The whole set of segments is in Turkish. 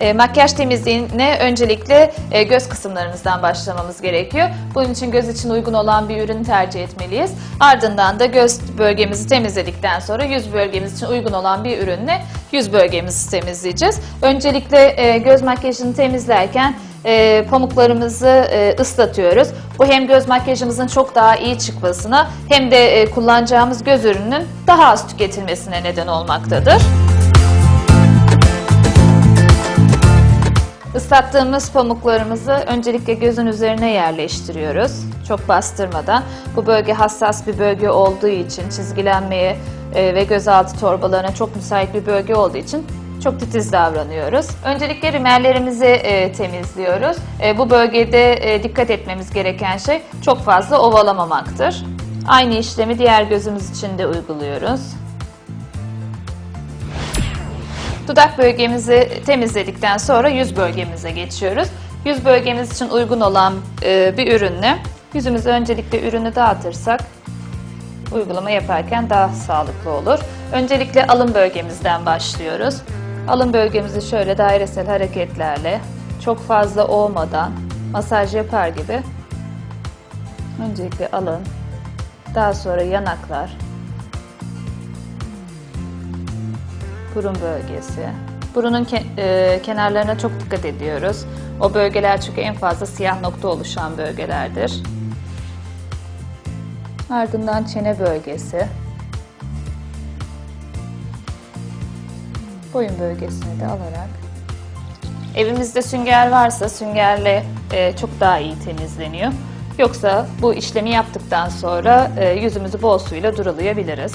E, makyaj temizliğine öncelikle e, göz kısımlarımızdan başlamamız gerekiyor. Bunun için göz için uygun olan bir ürün tercih etmeliyiz. Ardından da göz bölgemizi temizledikten sonra yüz bölgemiz için uygun olan bir ürünle yüz bölgemizi temizleyeceğiz. Öncelikle e, göz makyajını temizlerken e, pamuklarımızı e, ıslatıyoruz. Bu hem göz makyajımızın çok daha iyi çıkmasına hem de e, kullanacağımız göz ürününün daha az tüketilmesine neden olmaktadır. Islattığımız pamuklarımızı öncelikle gözün üzerine yerleştiriyoruz. Çok bastırmadan. Bu bölge hassas bir bölge olduğu için çizgilenmeye e, ve gözaltı torbalarına çok müsait bir bölge olduğu için çok titiz davranıyoruz. Öncelikle rimellerimizi e, temizliyoruz. E, bu bölgede e, dikkat etmemiz gereken şey çok fazla ovalamamaktır. Aynı işlemi diğer gözümüz için de uyguluyoruz. Dudak bölgemizi temizledikten sonra yüz bölgemize geçiyoruz. Yüz bölgemiz için uygun olan e, bir ürünle yüzümüze öncelikle ürünü dağıtırsak uygulama yaparken daha sağlıklı olur. Öncelikle alın bölgemizden başlıyoruz. Alın bölgemizi şöyle dairesel hareketlerle çok fazla olmadan masaj yapar gibi öncelikle alın, daha sonra yanaklar, burun bölgesi. Burunun ke- e, kenarlarına çok dikkat ediyoruz. O bölgeler çünkü en fazla siyah nokta oluşan bölgelerdir. Ardından çene bölgesi. Boyun bölgesini de alarak. Evimizde sünger varsa süngerle e, çok daha iyi temizleniyor. Yoksa bu işlemi yaptıktan sonra e, yüzümüzü bol suyla durulayabiliriz.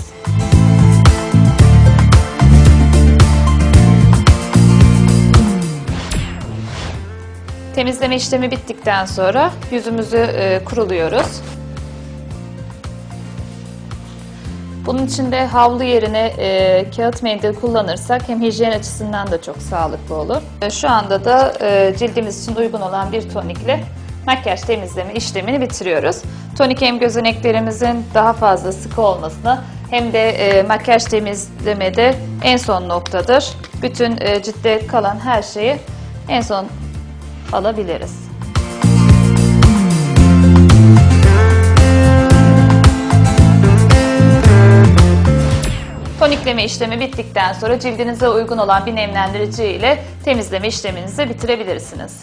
Temizleme işlemi bittikten sonra yüzümüzü e, kuruluyoruz. Bunun için de havlu yerine e, kağıt mendil kullanırsak hem hijyen açısından da çok sağlıklı olur. E, şu anda da cildimiz için uygun olan bir tonikle makyaj temizleme işlemini bitiriyoruz. Tonik hem gözeneklerimizin daha fazla sıkı olmasına hem de e, makyaj temizlemede en son noktadır. Bütün e, ciltte kalan her şeyi en son alabiliriz. Tonikleme işlemi bittikten sonra cildinize uygun olan bir nemlendirici ile temizleme işleminizi bitirebilirsiniz.